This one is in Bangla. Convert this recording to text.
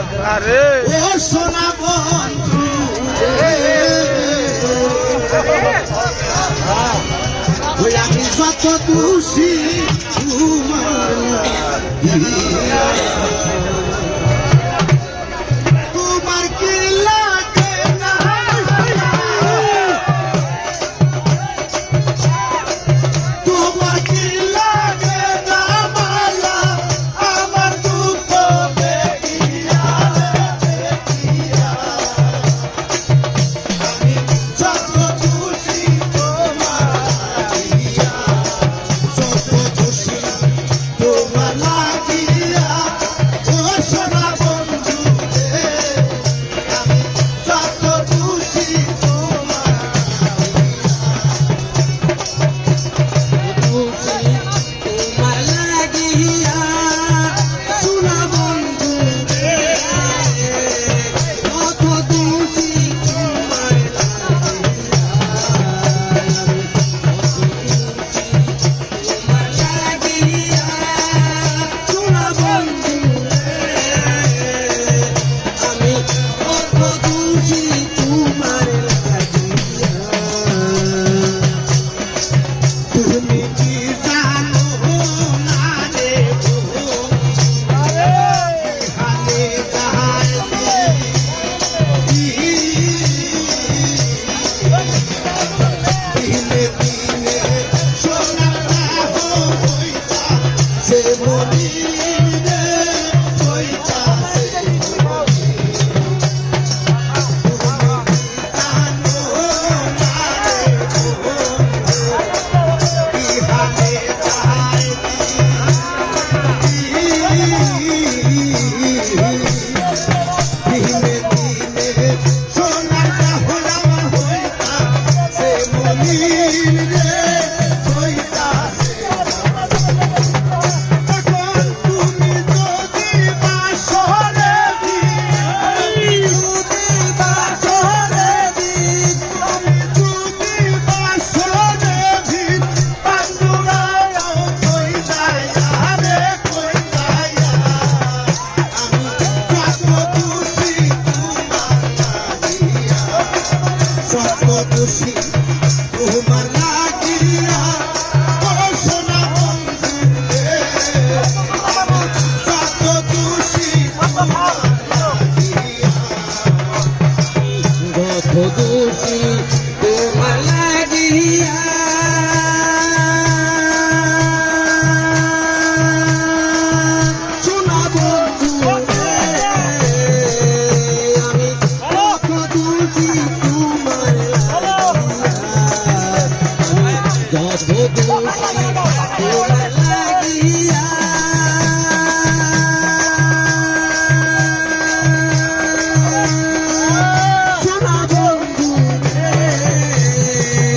ও সোনা বন্ধু আমি যত দোষী তোমার খুশি লাগিয়া